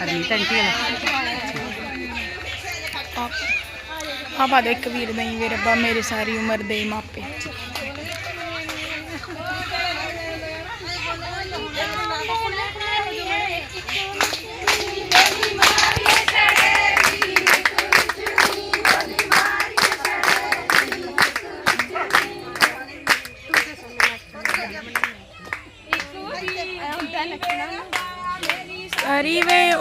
Harmeet aunty ਵਾਲਾ ਆ ਦੇ ਇੱਕ ਵੀਰ ਨਹੀਂ ਵੇ ਰੱਬਾ, ਮੇਰੇ ਸਾਰੀ ਉਮਰ ਦੇ ਮਾਪੇ। ਸਾਰੀ ਵੇ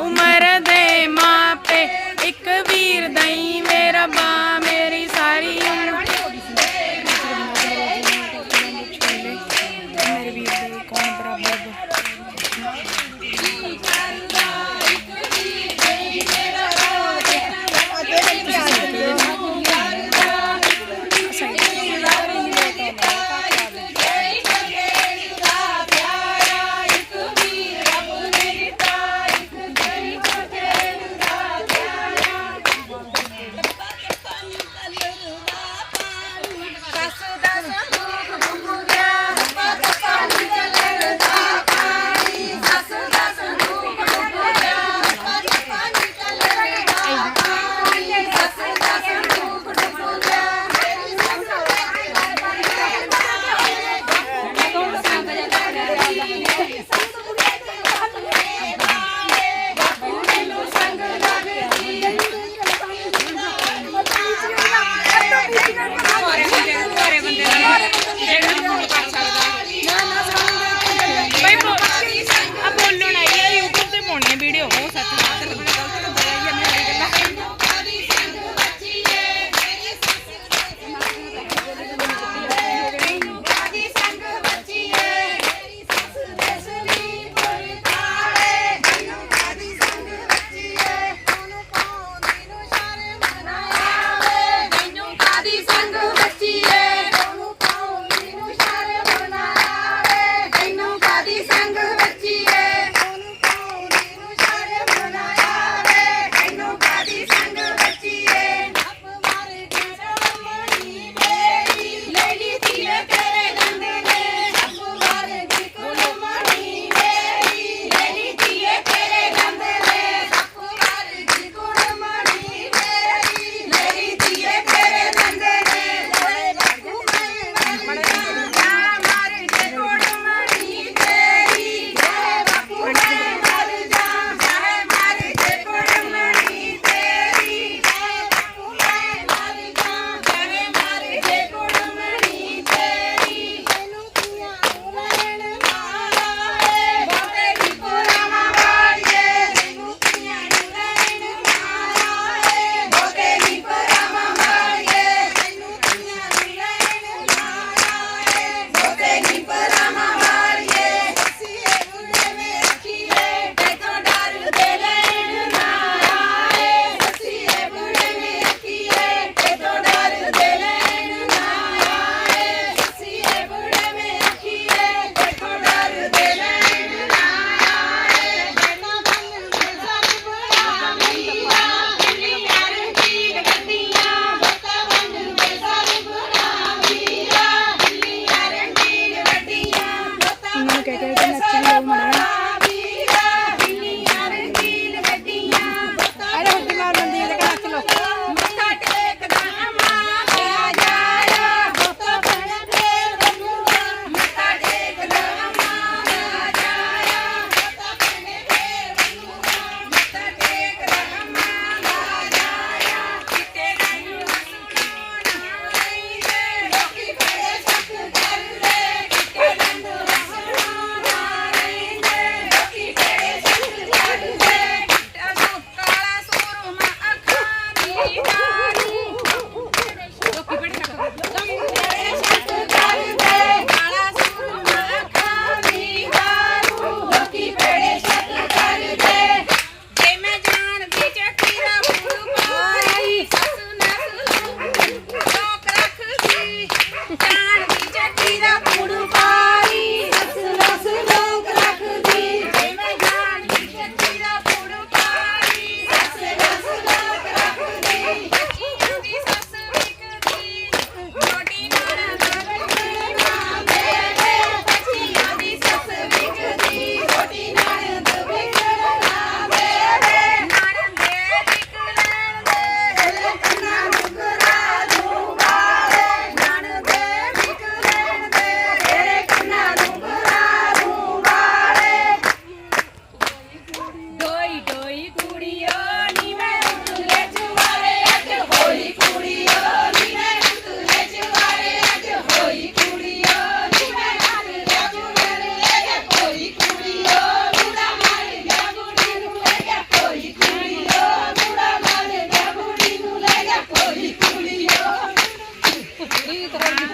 ਡੋਗਰੀ ਤਰ੍ਹਾਂ ਦੀ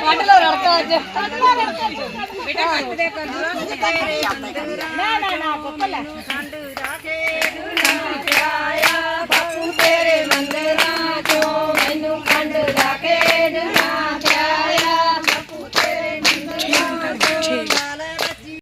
ਕੱਢ ਲੋ ਰੜਕਾ ਅੱਜ। ਕੱਢ ਲੋ ਰੜਕਾ ਬੇਟਾ ਕੱਟ ਦੇ ਕਰ ਨਾ ਨਾ ਨਾ ਕੋਪਲ